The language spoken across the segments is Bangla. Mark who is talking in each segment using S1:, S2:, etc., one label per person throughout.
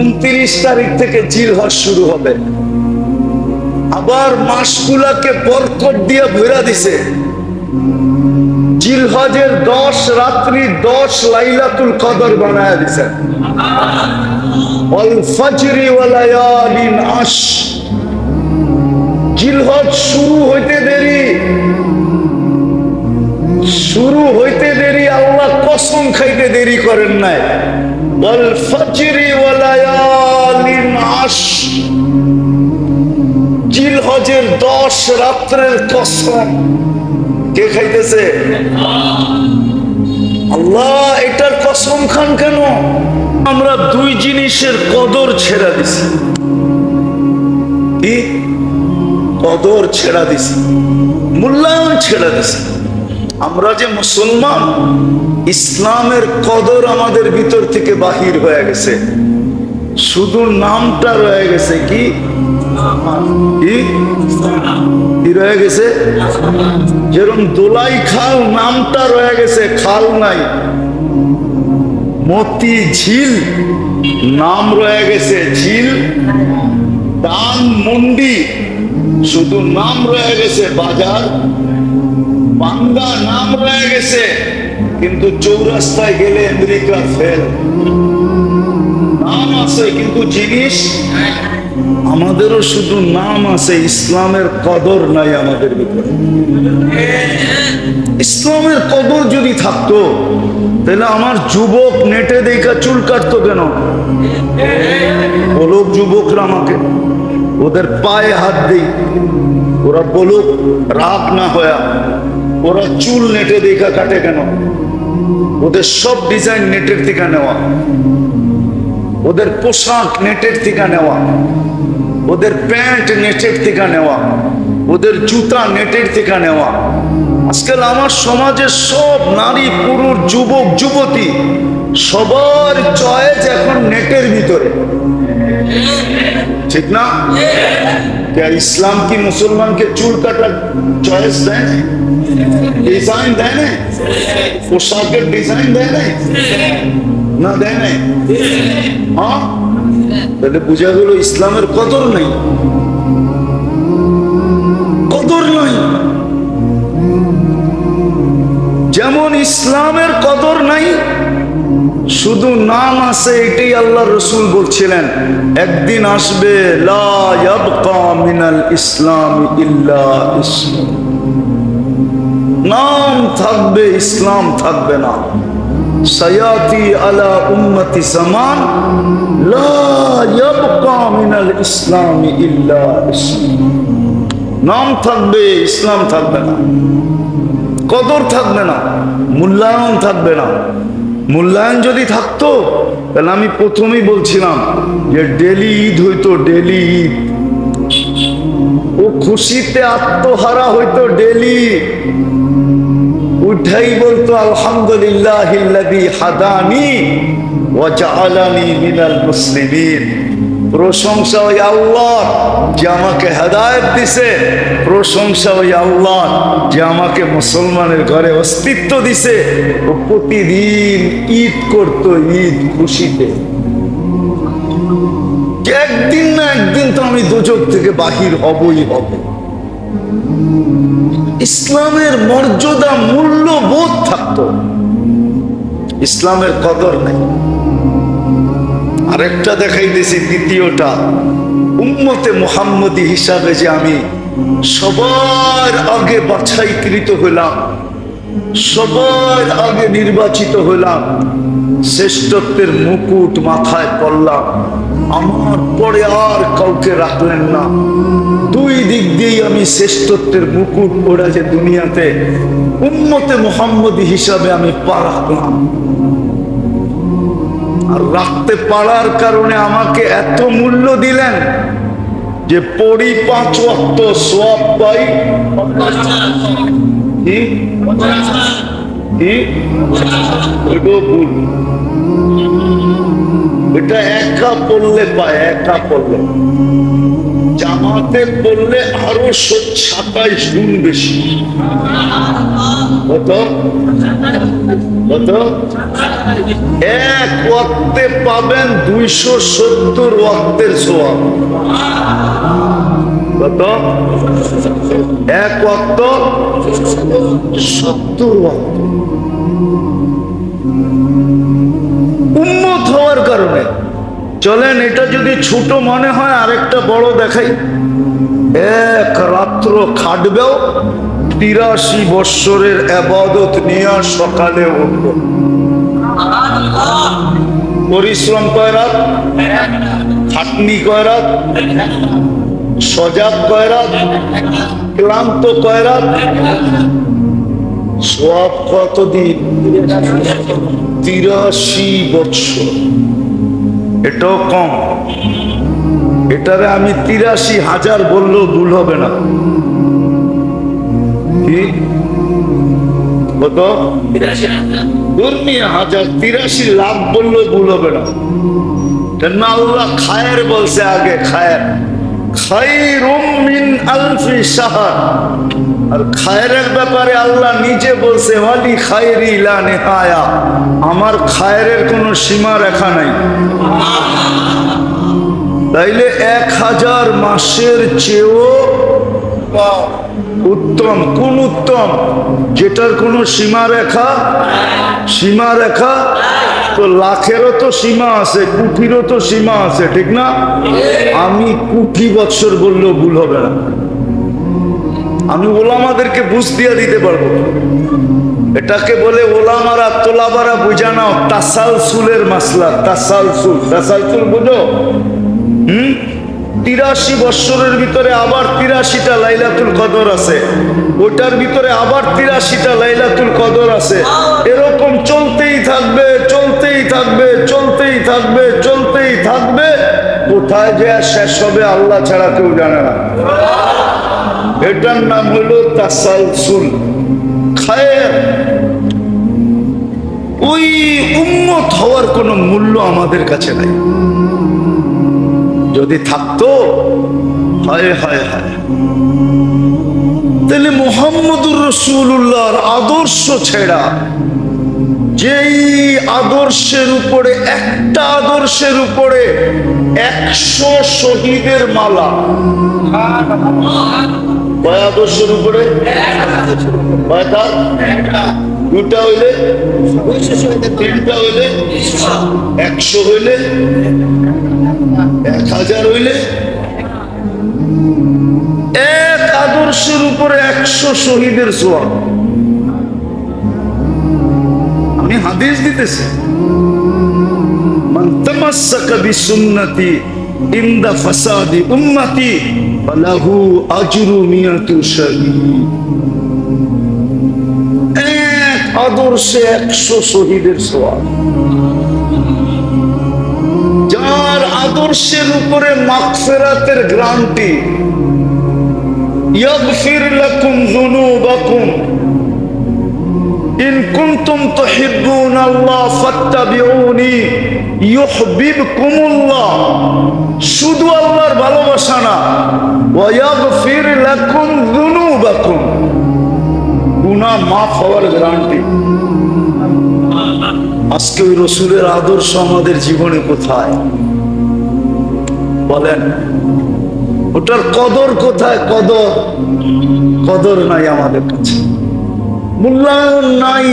S1: উনত্রিশ তারিখ থেকে জিল হজ শুরু হবে। আবার মাসগুলাকে বরকট দিয়ে ভরা দিছে। জিলহজের দশ, রাত্রি দশ লাইলাতুল কদর বানায় দিছে। অল ফজরি ওয়ালায়ালিন আশ জিলহজ শুরু হইতে দেরি। শুরু হইতে দেরি, আল্লাহ কসম খাইতে দেরি করেন নাই। জিলহজের দশ রাত্রের কসম কে খাইতেছে? আল্লাহ, এটার কসম খান কেন? আমরা দুই জিনিসের কদর ছেড়া দিছি। কদর ছেড়া দিছি। মূল্যায়ন ছেড়া দিছি। আমরা যে মুসলমান ইসলামের কদর আমাদের ভিতর থেকে বাহির হয়ে গেছে। শুধু নামটা রয়ে গেছে কি? কি? রয়ে গেছে? যেরকম দোলাই খাল নামটা রয়ে গেছে, খাল নাই। মতি ঝিল নাম রয়ে গেছে, ঝিল। দান মন্ডি শুধু নাম রয়ে গেছে, বাজার। বাঙ্গা নাম রয়ে গেছে। কিন্তু চৌরাস্তায় গেলে আমেরিকা ফেল। নাম আছে কিন্তু জিনিস। আমাদেরও শুধু নাম আছে, ইসলামের কদর নাই আমাদের ভিতরে। ইসলামের কদর যদি থাকতো, তাহলে আমার যুবক নেটে দেখা চুল কাটতো কেন? বলুক যুবকরা আমাকে, ওদের পায়ে হাত দেই। ওরা বলুক, রাগ না হয়া। ওরা চুল নেটে দেখা কাটে কেন? ওদের সব ডিজাইন নেটের থেকে নেওয়া। ওদের পোশাক নেটের থেকে নেওয়া। ওদের প্যান্ট নেটের থেকে নেওয়া। ওদের জুতা নেটের থেকে নেওয়া। আজকাল আমার সমাজের সব নারী, পুরুষ, যুবক, যুবতী, সবার চয়েস এখন নেটের ভিতরে। ঠিক না? কে ইসলাম কি মুসলমানকে চুল কাটার চয়েস দেয় না ডিজাইন দেয় না পোশাকের ডিজাইন দেয় না না দেয় না হ্যাঁ তাহলে বোঝা গেল ইসলামের কদর নেই কদর নাই যেমন ইসলামের কদর নাই শুধু নাম আছে, এটাই আল্লাহ রসুল বলছিলেন। একদিন আসবে মিনাল ইসলাম ইল্লা নাম থাকবে, ইসলাম থাকবে না। সায়াতি আলা উম্মতি সামান মিনাল ইসলাম ইল্লা নাম থাকবে, ইসলাম থাকবে না। কদর থাকবে না। মূল্যায়ন থাকবে না। মূল্যায়ন যদি থাকতো, তাহলে আমি প্রথমেই বলছিলাম যে ডেলি ঈদ হইতো, ডেলি ঈদ। ও খুশিতে আত্মহারা হইতো ডেলি। উঠাই বলতো আলহামদুলিল্লাহ হাদানি ওয়াজআলানি মিনাল মুসলিমিন। প্রশংসা ওই আল্লাহ যে আমাকে হেদায়ত দিছে। প্রশংসা ওই আল্লাহ যে আমাকে মুসলমানের ঘরে অস্তিত্ব দিছে। ও প্রতিদিন ঈদ করত, ঈদ খুশিতে। একদিন না একদিন তো আমি দুচোখ থেকে বাহির হবই হব। ইসলামের মর্যাদা মূল্য বোধ থাকতো। ইসলামের কদর নেই। আরেকটা দেখাইতেছি দ্বিতীয়টা। উম্মতে মোহাম্মদী হিসাবে যে আমি সবার আগে বাছাইকৃত হইলাম সবার আগে নির্বাচিত হইলাম শ্রেষ্ঠত্বের মুকুট মাথায় পড়লাম, আমার পরে আর কাউকে রাখলেন না। দুই দিক দিয়েই আমি শ্রেষ্ঠত্বের মুকুট পড়া যে দুনিয়াতে উন্মতে মোহাম্মদী হিসাবে আমি পা রাখলাম। রাখতে পারার কারণে আমাকে এত মূল্য দিলেন যে পড়ি পাঁচ অক্ত সোয়াব পাই। এটা একা পড়লে পায়, একা পড়লে। জামাতে পড়লে আরও সাতাইশ গুণ বেশি। কত? এক ওয়াক্তে পাবেন দুইশো সত্তর ওয়াক্তের সোয়াব কত এক ওয়াক্ত সত্তর ওয়াক্ত। উন্মত হওয়ার কারণে, চলেন, এটা যদি ছোট মনে হয়, আরেকটা বড় দেখাই। এক রাত্র খাটবেও তিরাশি বৎসরের আবাদত নিয়ে সকালে উঠব পরিশ্রম কয় রাত? খাটনি কয় রাত? সজাগ কয় রাত? ক্লান্ত কয় রাত? সব কতদিন? তিরাশি বৎসর। এটাও কম। এটারে আমি তিরাশি হাজার বললেও ভুল হবে না। কত? দুর্মিয়া হাজার। তিরাশি লাখ বললেও ভুল হবে না। কেন আল্লাহ খায়ের বলছে আগে খায়ের। মিন আর খায়ের ব্যাপারে আল্লাহ নিজে বলছে ওয়ালি খায়রি লা নেহায়া। আমার খায়ের কোনো সীমা রেখা নাই। তাইলে এক হাজার মাসের চেয়েও উত্তম, কোন উত্তম? যেটার কোনো সীমা রেখা সীমা রেখা, তো লাখেরও তো সীমা আছে কুঠিরও তো সীমা আছে, ঠিক না? আমি কুঠি বৎসর বললেও ভুল হবে না। আমি ওলামাদেরকে বুঝ দিয়ে দিতে পারব। এটাকে বলে ওলামারা, তোলাবারা বুঝা নাও তাসালসুলের মাসলা, তাসালসুল। তাসালসুল বুঝো? তিরাশি বৎসরের ভিতরে আবার তিরাশিটা লাইলাতুল কদর আছে। ওটার ভিতরে আবার তিরাশিটা লাইলাতুল কদর আছে। এরকম চলতেই থাকবে চলতেই থাকবে চলতেই থাকবে চলতেই থাকবে। কোথায় যে শেষ হবে আল্লাহ ছাড়া কেউ জানে না। এটার নাম হলো তাসালসুল। খায়ের। ওই উন্মত হওয়ার কোনো মূল্য আমাদের কাছে নাই। যদি থাকতো, হায় হায় হায়। তাহলে মোহাম্মদুর রসুল্লাহর আদর্শ ছেড়া, যেই আদর্শের উপরে, একটা আদর্শের উপরে একশো শহীদের মালা, কয় আদর্শের উপরে? কয়টা? দুটা হইলে? তিনটা হইলে? একশো হইলে? এক হাজার হইলে এক আদর্শের উপরে একশো শহীদের সোয়া আমি হাদিস দিতেছি। তামাসসাকা বিসুন্নতি ইনদা ফাসাদি উম্মতি, ফালাহু আজরু মিয়াতু এক আদর্শে একশো শহীদের যার আদর্শের উপরে মাগফিরাতের গ্রান্টি। শুধু আল্লাহর ভালোবাসা না, ওয়া ইয়াগফির লাকুম যুনুবাকুম। গুনাহ মাফ হওয়ার আজকে ওই রসুলের আদর্শ আমাদের জীবনে কোথায়? বলেন, ওটার কদর কোথায়? কদর কদর নাই আমাদের কাছে। মূল্যায়ন নাই।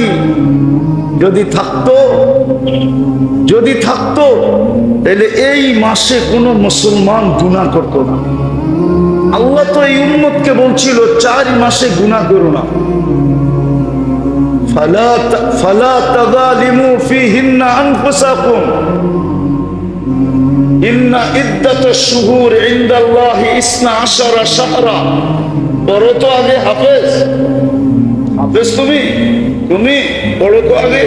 S1: যদি থাকতো যদি থাকতো, তাহলে এই মাসে কোনো মুসলমান গুণা করত না। আল্লাহ তো এই উম্মতকে বলছিল, চার মাসে গুণা করো না। ফালা ফালা তাদালিমু ফিহিন্না আনফুসাকুম। ইন্না ইদ্দাতাশ শুহুর ইনদাল্লাহি ইসনা আশারা শাহরা। পড়ো তো আগে হাফেজ। হাফেজ তুমি? তুমি? পড়ো তো আগে।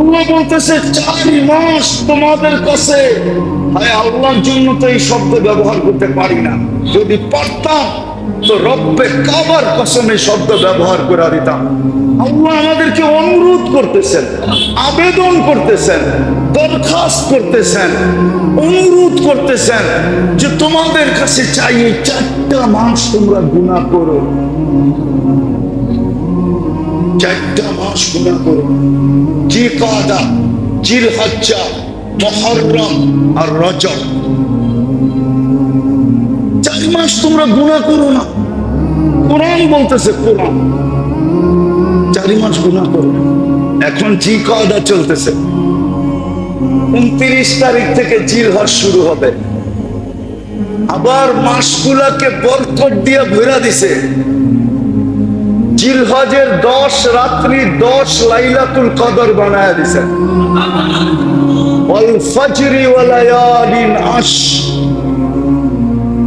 S1: আল্লাহ বলতেছে, চারি মাস তোমাদের কাছে। আল্লাহর জন্য তো এই শব্দ ব্যবহার করতে পারি না। যদি পারতাম, তো রব্বে কাবার কসমে শব্দ ব্যবহার করে দিতাম। আল্লাহ আমাদেরকে অনুরোধ করতেছেন, আবেদন করতেছেন, দরখাস্ত করতেছেন, অনুরোধ করতেছেন যে তোমাদের কাছে চাই এই চারটা মাস তোমরা গুণা করো। চারটা মাস গুণা করো। জি কাদা জিল হজ্জা মহরম আর রজব। চার মাস তোমরা গুণা করো না। কোরআন বলতেছে কোরআন। চারি মাস গুণা করো। এখন জি কাদা চলতেছে। উনত্রিশ তারিখ থেকে জিল হজ শুরু হবে। আবার মাসগুলাকে বরকট দিয়ে ভরা দিছে। জিলহজের দশ, রাত্রি দশ লাইলাতুল কদর বানায় দিছেন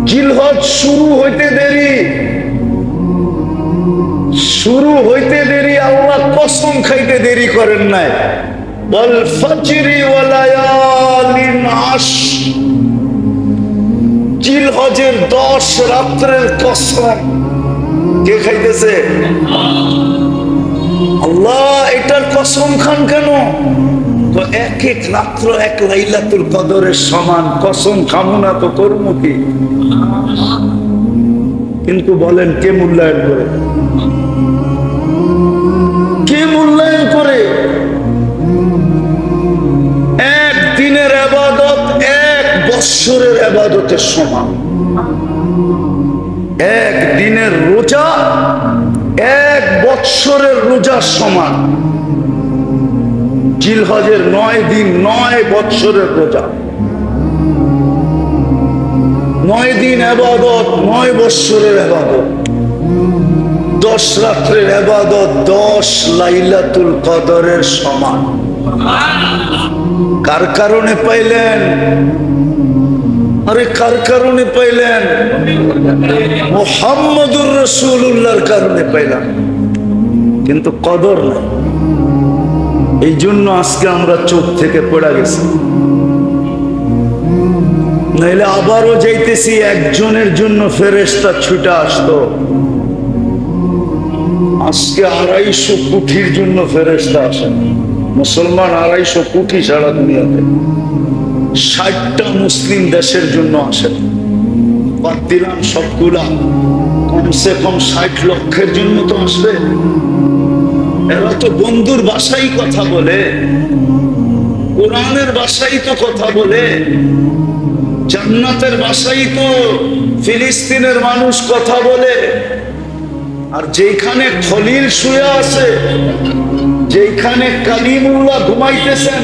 S1: জিলহজ শুরু হইতে দেরি। শুরু হইতে দেরি, আল্লাহ কসম খাইতে দেরি করেন নাই। ওয়াল ফজরি ওয়ালায়ালিন আশ। জিলহজের দশ, রাত্রের কসম। কে খাইতেছে? আল্লাহ, এটার কসম খান কেন? তো এক এক রাত্র, এক লাইলাতুল কদরের সমান কসম খামো না তো করব কি? কিন্তু বলেন, কে মূল্যায়ন করে? কে মূল্যায়ন করে? এক দিনের আবাদত, এক বৎসরের আবাদতের সমান। এক দিনের রোজা, এক বৎসরের রোজার সমান। জিলহজের নয় দিন, নয় বৎসরের রোজা। নয় দিন আবাদত, নয় বৎসরের আবাদত। দশ রাত্রের আবাদত দশ লাইলাতুল কদরের সমান। কার কারণে পাইলেন? আরে কার কারণে পাইলেন? মোহাম্মদুর রসুল্লাহর কারণে পাইলাম। কিন্তু কদর নাই। এই জন্য আজকে আমরা চোখ থেকে পড়া গেছি। নাইলে আবারও যাইতেছি, একজনের জন্য ফেরেস্তা ছুটে আসতো আজকে আড়াইশো কোটির জন্য ফেরেস্তা আসেন। মুসলমান আড়াইশো কোটি সারা দুনিয়াতে। ষাটটা মুসলিম দেশের জন্য আসেন বাদ দিলাম সবগুলা কমসে কম ষাট লক্ষের জন্য তো আসবে। এরা তো বন্ধুর বাসাই কথা বলে। কোরআনের বাসাই তো কথা বলে। জান্নাতের বাসাই তো ফিলিস্তিনের মানুষ কথা বলে। আর যেখানে খলিল শুয়ে আছে যেখানে কালিমুল্লাহ ঘুমাইতেছেন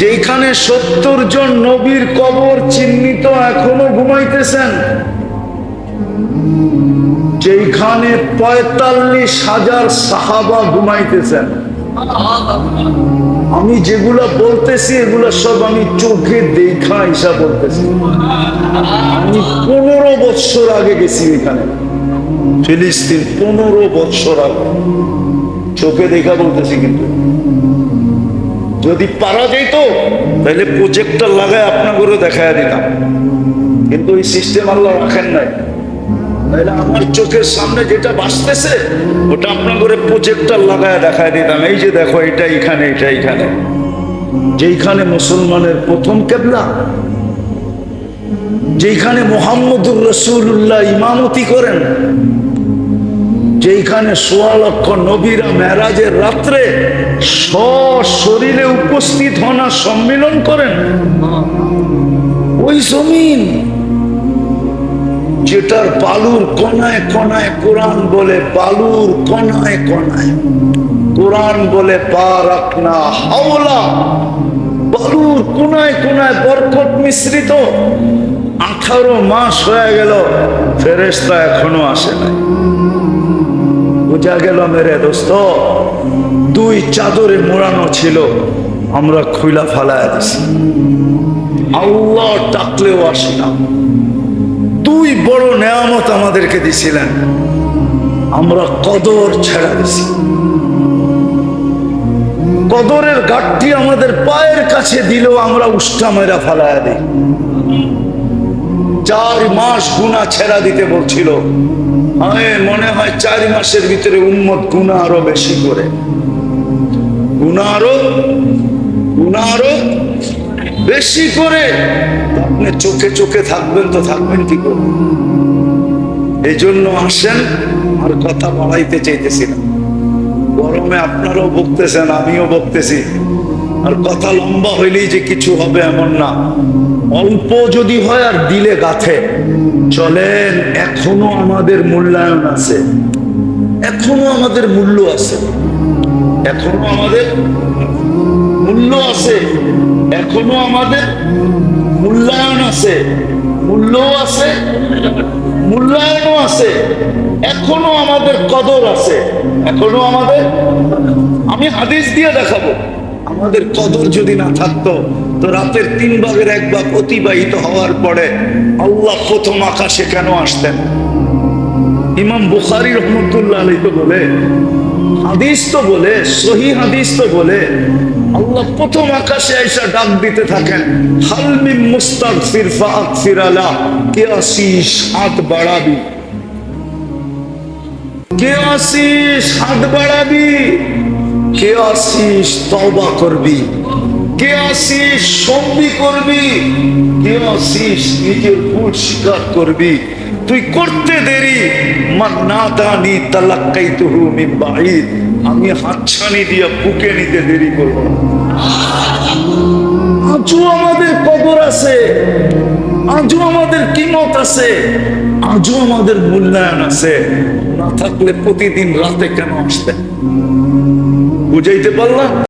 S1: যেখানে সত্তর জন নবীর কবর চিহ্নিত এখনও ঘুমাইতেছেন যেখানে পঁয়তাল্লিশ হাজার সাহাবা ঘুমাইতেছেন। আমি যেগুলা বলতেছি, এগুলা সব আমি চোখে দেখা হিসাব বলতেছি আমি পনেরো বৎসর আগে গেছি এখানে। ফিলিস্তিন পনেরো বৎসর আগে। চোখে দেখা বলতেছি কিন্তু। যদি পারা যেত, তাহলে প্রজেক্টর লাগায় আপনাদেরও দেখায় দিতাম। কিন্তু এই সিস্টেম আল্লাহ রাখেন নাই। তাহলে আমার চোখের সামনে যেটা বাঁচতেছে, ওটা আপনার করে প্রজেক্টর লাগায় দেখায় দিতাম। এই যে দেখো, এটা এখানে এটা এখানে যেইখানে মুসলমানের প্রথম কেবলা, যেইখানে মোহাম্মদুর রসুল্লাহ ইমামতি করেন যেইখানে সোয়া লক্ষ নবীরা মেরাজের রাত্রে সশরীরে উপস্থিত হন সম্মিলন করেন, ওই জমিন যেটার বালুর কনায় কনায় কোরআন বলে, বালুর কনায় কনায় কোরআন বলে, পা রাখনা হাওলা। বালুর কোনায় কোনায় বরকত মিশ্রিত। আঠারো মাস হয়ে গেল ফেরেস্তা এখনও আসে নাই। বোঝা গেল মেরে দোস্ত। দুই চাদরে মোড়ানো ছিল। আমরা খুইলা ফালায় দিছি। আল্লাহ ডাকলেও আসি না। দুই বড় নেয়ামত আমাদেরকে দিছিলেন। আমরা কদর ছেড়া দিছি। কদরের গাঠটি আমাদের পায়ের কাছে দিলেও আমরা উষ্টা মেরা ফালায়া দিই। চার মাস গুণা ছেড়া দিতে বলছিল। মনে হয় চার মাসের ভিতরে উন্মত গুণা আরও বেশি করে। গুণা আরও গুণা আরও বেশি করে। আপনি চোখে চোখে থাকবেন তো থাকবেন কি করে? এই জন্য আসেন, আর কথা বাড়াইতে চাইতেছি না। গরমে আপনারাও বকতেছেন আমিও বকতেছি আর কথা লম্বা হইলেই যে কিছু হবে এমন না। অল্প যদি হয় আর দিলে গাথে। চলেন, এখনও আমাদের মূল্যায়ন আছে। এখনও আমাদের মূল্য আছে। এখনও আমাদের মূল্য আছে। এখনও আমাদের মূল্যায়ন আছে। মূল্য আছে, মূল্যায়নও আছে। এখনও আমাদের কদর আছে। এখনও আমাদের আমি হাদিস দিয়ে দেখাবো। আমাদের কদর যদি না থাকতো তো রাতের তিন ভাগের এক ভাগ অতিবাহিত হওয়ার পরে আল্লাহ প্রথম আকাশে কেন আসতেন? ইমাম বুখারি রহমতুল্লাহ আলী তো বলে, হাদিস তো বলে সহি হাদিস তো বলে, আল্লাহ প্রথম আকাশে এসে ডাক দিতে থাকেন হালমি মুস্তাগফির ফাগফির আলা কে আসিস হাত বাড়াবি। কে আসিস হাত বাড়াবি কে আসিস তওবা করবি। কে আসিস? সঙ্গী করবি? কে আসিস? নিজের ভুল স্বীকার করবি। তুই করতে দেরি। মান না দানি তালাক্কাই তুহু মিন বাঈদ। আমি হাতছানি দিয়া বুকে নিতে দেরি করব। আজও আমাদের কবর আছে। আজও আমাদের কিমত আছে। আজও আমাদের মূল্যায়ন আছে। না থাকলে প্রতিদিন রাতে কেন আসতেন বুঝাইতে পারলাম?